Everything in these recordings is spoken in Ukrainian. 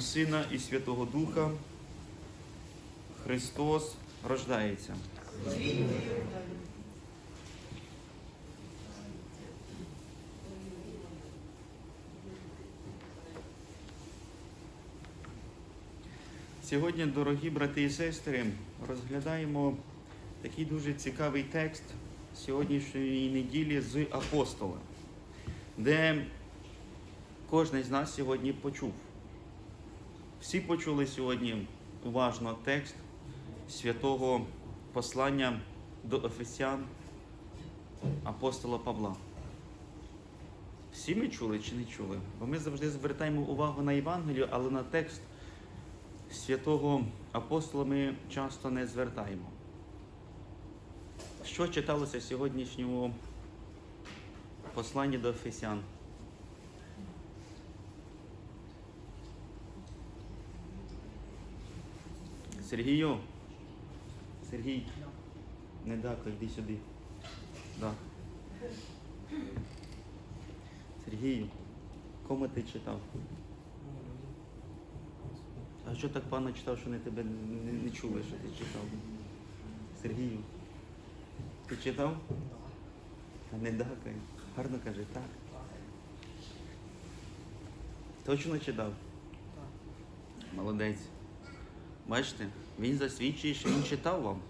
Сина і Святого Духа Христос рождається. Сьогодні, дорогі брати і сестри, розглядаємо такий дуже цікавий текст сьогоднішньої неділі з апостола, де кожен з нас сьогодні почув. Всі почули сьогодні уважно текст святого послання до Ефесян апостола Павла. Всі ми чули чи не чули? Бо ми завжди звертаємо увагу на Євангелію, але на текст святого апостола ми часто не звертаємо. Що читалося в сьогоднішньому посланні до Ефесян? Сергію. Сергій. Не дака, йди сюди. Да. Сергію, кому ти читав? А що так пана читав, що не тебе не, не чули, що ти читав? Сергію. Ти читав? А не дакай. Гарно каже, так. Точно читав? Так. Молодець. Бачите, він засвідчує, що він читав вам.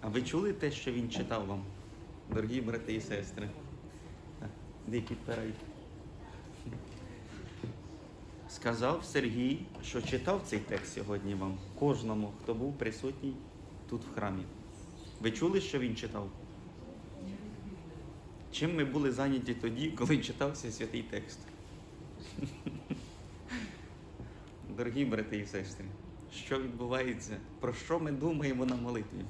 А ви чули те, що він читав вам, дорогі брати і сестри? Так, Де. Сказав Сергій, що читав цей текст сьогодні вам, кожному, хто був присутній тут в храмі. Ви чули, що він читав? Чим ми були зайняті тоді, коли читався святий текст? Дорогі брати і сестри, що відбувається? Про що ми думаємо на молитві?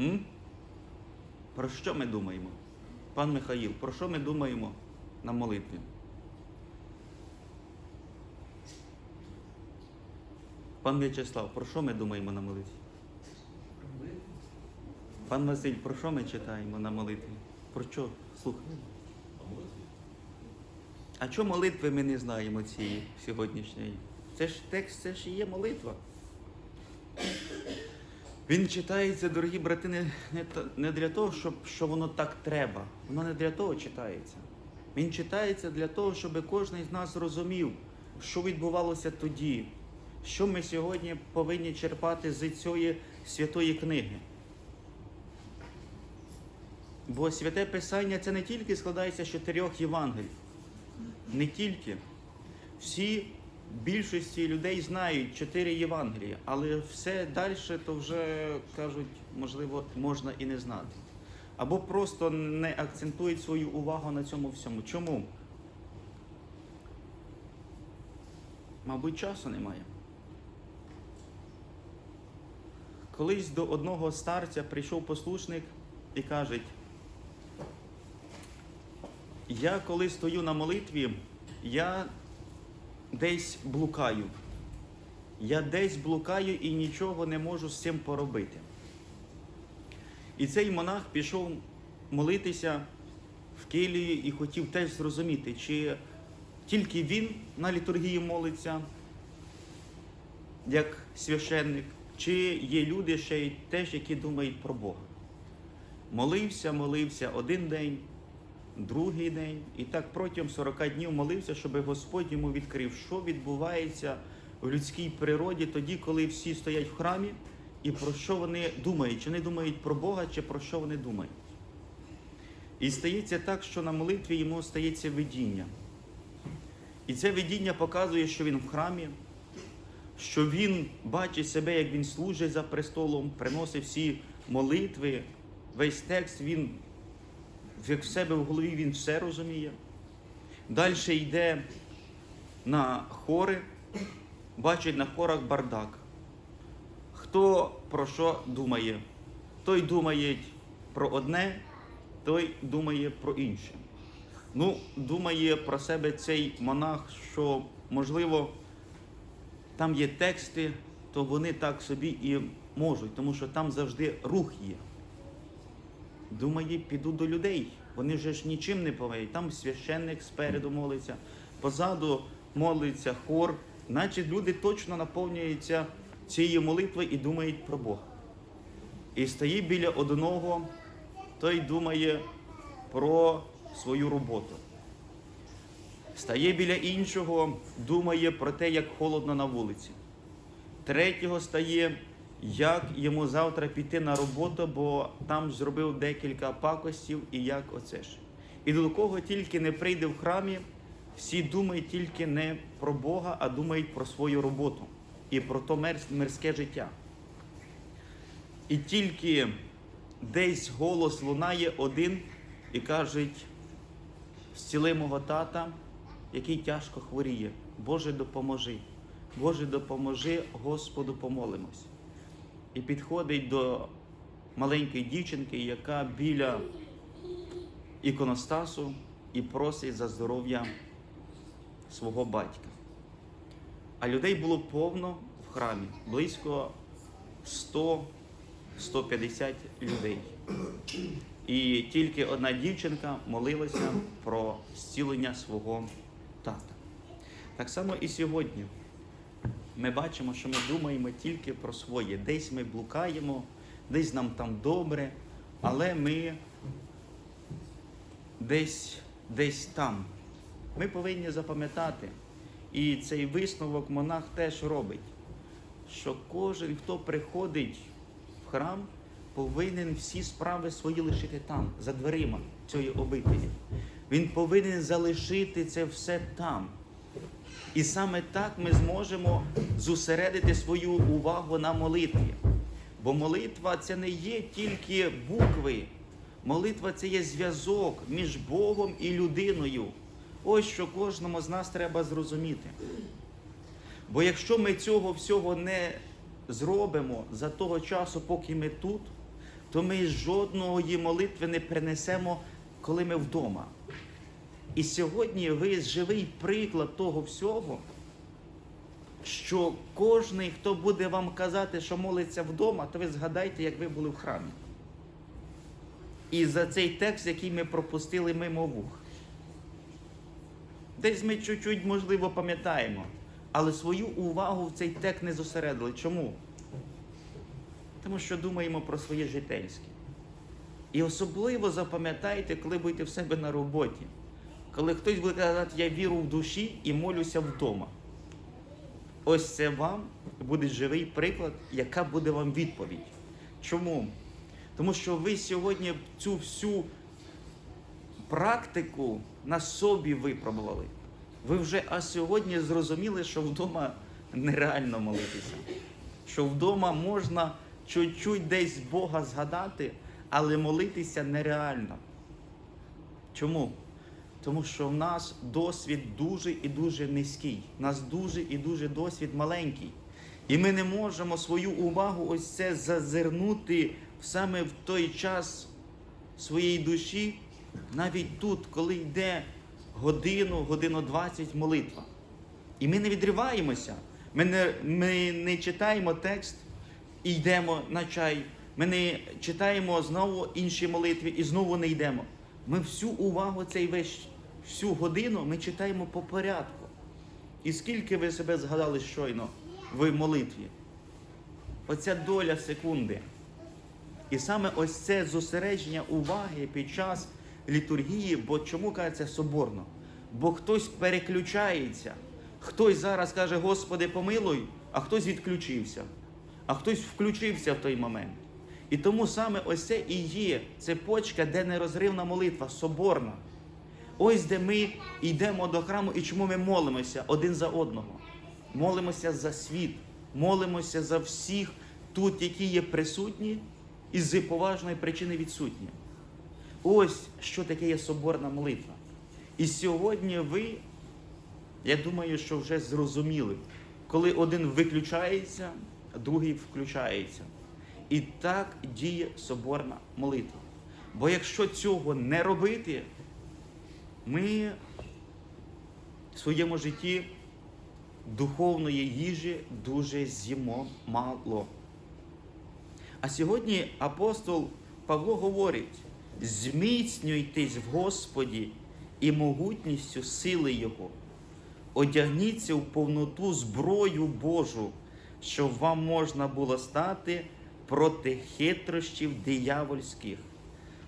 М? Про що ми думаємо? Пан Михаїл, про що ми думаємо на молитві? Пан В'ячеслав, про що ми думаємо на молитві? Пан Василь, про що ми читаємо на молитві? Про що? Слухай. А чого молитви ми не знаємо цієї сьогоднішньої? Це ж текст, це ж є молитва. Він читається, дорогі брати, не, не, не для того, щоб що воно так треба. Воно не для того читається. Він читається для того, щоб кожен з нас розумів, що відбувалося тоді, що ми сьогодні повинні черпати з цієї святої книги. Бо святе Писання це не тільки складається з чотирьох Євангелій. Не тільки. Всі більшості людей знають чотири Євангелія, але все далі то вже кажуть, можливо, можна і не знати. Або просто не акцентують свою увагу на цьому всьому. Чому? Мабуть, часу немає. Колись до одного старця прийшов послушник і каже, я коли стою на молитві, я десь блукаю. Я десь блукаю і нічого не можу з цим поробити. І цей монах пішов молитися в Килії і хотів теж зрозуміти, чи тільки він на літургії молиться, як священник, чи є люди ще й теж, які думають про Бога. Молився, молився один день, другий день, і так протягом 40 днів молився, щоб Господь йому відкрив, що відбувається в людській природі тоді, коли всі стоять в храмі, і про що вони думають, чи вони думають про Бога, чи про що вони думають. І стається так, що на молитві йому стається видіння. І це видіння показує, що він в храмі, що він бачить себе, як він служить за престолом, приносить всі молитви, весь текст він як в себе в голові він все розуміє. Далі йде на хори, бачить на хорах бардак. Хто про що думає? Той думає про одне, той думає про інше. Ну, думає про себе цей монах, що, можливо, там є тексти, то вони так собі і можуть, тому що там завжди рух є. Думає, піду до людей. Вони вже ж нічим не повинні. Там священник спереду молиться, позаду молиться хор, значить люди точно наповнюються цією молитвою і думають про Бога. І стає біля одного, той думає про свою роботу. Стає біля іншого, думає про те, як холодно на вулиці. Третього стає, як йому завтра піти на роботу, бо там зробив декілька пакостів і як оце ж. І до кого тільки не прийде в храмі, всі думають тільки не про Бога, а думають про свою роботу і про то мир- мирське життя. І тільки десь голос лунає один і кажуть, зціли мого тата, який тяжко хворіє. Боже, допоможи. Боже, допоможи, Господу помолимось. І підходить до маленької дівчинки, яка біля іконостасу і просить за здоров'я свого батька. А людей було повно в храмі, близько 100-150 людей. І тільки одна дівчинка молилася про зцілення свого тата. Так само і сьогодні ми бачимо, що ми думаємо тільки про своє. Десь ми блукаємо, десь нам там добре, але ми десь, десь там. Ми повинні запам'ятати, і цей висновок монах теж робить, що кожен, хто приходить в храм, повинен всі справи свої лишити там, за дверима цієї обителі. Він повинен залишити це все там. І саме так ми зможемо зосередити свою увагу на молитві. Бо молитва це не є тільки букви. Молитва це є зв'язок між Богом і людиною. Ось що кожному з нас треба зрозуміти. Бо якщо ми цього всього не зробимо за того часу, поки ми тут, то ми жодної молитви не принесемо, коли ми вдома. І сьогодні ви живий приклад того всього, що кожний, хто буде вам казати, що молиться вдома, то ви згадайте, як ви були в храмі. І за цей текст, який ми пропустили мимо вух. Десь ми чуть-чуть, можливо, пам'ятаємо, але свою увагу в цей текст не зосередили. Чому? Тому що думаємо про своє житейське. І особливо запам'ятайте, коли будете в себе на роботі. Коли хтось буде казати, я віру в душі і молюся вдома. Ось це вам буде живий приклад, яка буде вам відповідь. Чому? Тому що ви сьогодні цю всю практику на собі випробували. Ви вже а сьогодні зрозуміли, що вдома нереально молитися. Що вдома можна чуть-чуть десь Бога згадати, але молитися нереально. Чому? Тому що в нас досвід дуже і дуже низький. У нас дуже і дуже досвід маленький. І ми не можемо свою увагу ось це зазирнути саме в той час своєї душі, навіть тут, коли йде годину, годину 20 молитва. І ми не відриваємося. Ми не, ми не читаємо текст і йдемо на чай. Ми не читаємо знову інші молитви і знову не йдемо. Ми всю увагу цей весь всю годину ми читаємо по порядку. І скільки ви себе згадали щойно в молитві? Оця доля секунди. І саме ось це зосередження уваги під час літургії, бо чому кажеться соборно? Бо хтось переключається, хтось зараз каже, Господи, помилуй, а хтось відключився, а хтось включився в той момент. І тому саме ось це і є цепочка, де нерозривна молитва, соборна. Ось де ми йдемо до храму і чому ми молимося один за одного. Молимося за світ, молимося за всіх тут, які є присутні, і з поважної причини відсутні. Ось що таке є соборна молитва. І сьогодні ви, я думаю, що вже зрозуміли, коли один виключається, другий включається. І так діє соборна молитва. Бо якщо цього не робити, ми в своєму житті духовної їжі дуже з'їмо мало. А сьогодні апостол Павло говорить: зміцнюйтесь в Господі і могутністю сили Його. одягніться в повноту зброю Божу, щоб вам можна було стати проти хитрощів диявольських.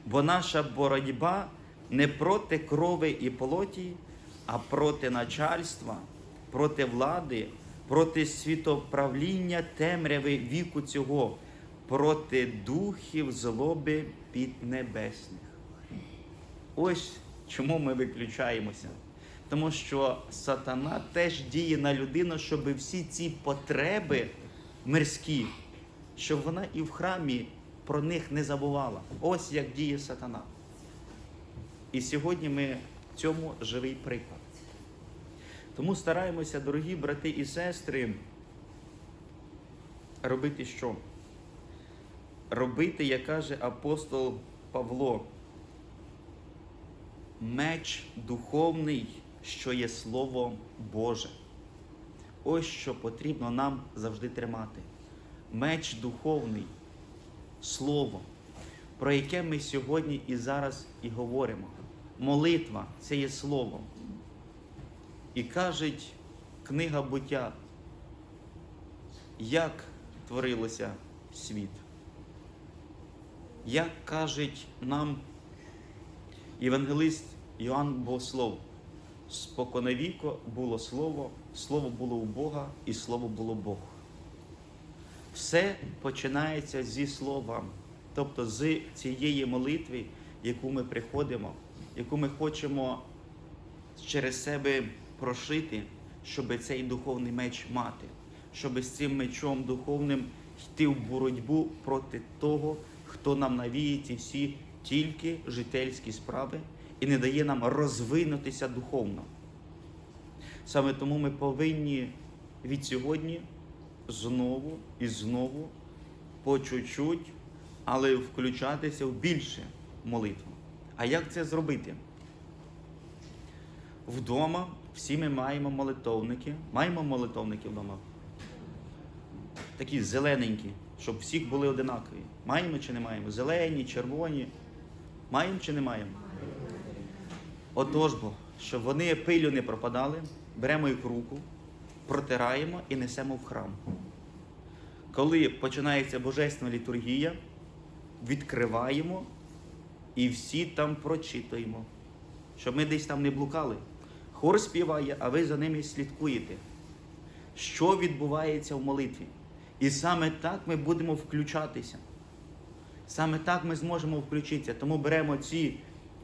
Бо наша боротьба не проти крови і плоті, а проти начальства, проти влади, проти світоправління темряви віку цього, проти духів злоби піднебесних. Ось чому ми виключаємося. Тому що сатана теж діє на людину, щоб всі ці потреби мирські, щоб вона і в храмі про них не забувала. Ось як діє сатана. І сьогодні ми цьому живий приклад. Тому стараємося, дорогі брати і сестри, робити що? Робити, як каже апостол Павло, меч духовний, що є Слово Боже. Ось що потрібно нам завжди тримати. Меч духовний, Слово, про яке ми сьогодні і зараз і говоримо. Молитва це є Слово. І каже книга буття, як творилося світ. Як каже нам Євангелист Йоанн Богослов, споконавіко було Слово, Слово було у Бога, і Слово було Бог. Все починається зі слова, тобто з цієї молитви, яку ми приходимо, яку ми хочемо через себе прошити, щоб цей духовний меч мати, щоб з цим мечом духовним йти в боротьбу проти того, хто нам навіє ці всі тільки жительські справи і не дає нам розвинутися духовно. Саме тому ми повинні від сьогодні знову і знову по чуть-чуть, але включатися в більше молитву. А як це зробити? Вдома всі ми маємо молитовники. Маємо молитовники вдома. Такі зелененькі, щоб всіх були одинакові. Маємо чи не маємо? Зелені, червоні. Маємо чи не маємо? Отож бо, щоб вони пилю не пропадали, беремо їх в руку, протираємо і несемо в храм. Коли починається божественна літургія, відкриваємо і всі там прочитуємо, щоб ми десь там не блукали. Хор співає, а ви за ними слідкуєте, що відбувається в молитві. І саме так ми будемо включатися. Саме так ми зможемо включитися. Тому беремо ці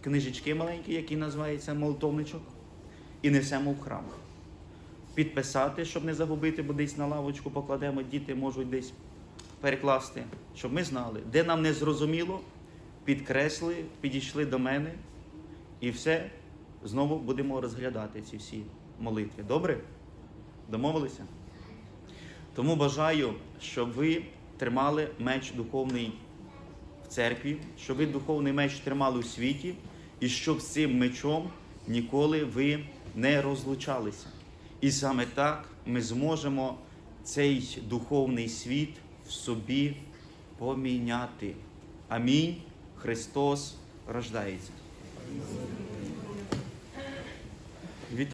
книжечки маленькі, які називаються молитовничок, і несемо в храм. Підписати, щоб не загубити, бо десь на лавочку покладемо, діти можуть десь перекласти, щоб ми знали, де нам не зрозуміло, підкресли, підійшли до мене і все, знову будемо розглядати ці всі молитви. Добре? Домовилися? Тому бажаю, щоб ви тримали меч духовний в церкві, щоб ви духовний меч тримали у світі, і щоб з цим мечом ніколи ви не розлучалися. І саме так ми зможемо цей духовний світ собі поміняти. Амінь. Христос рождається.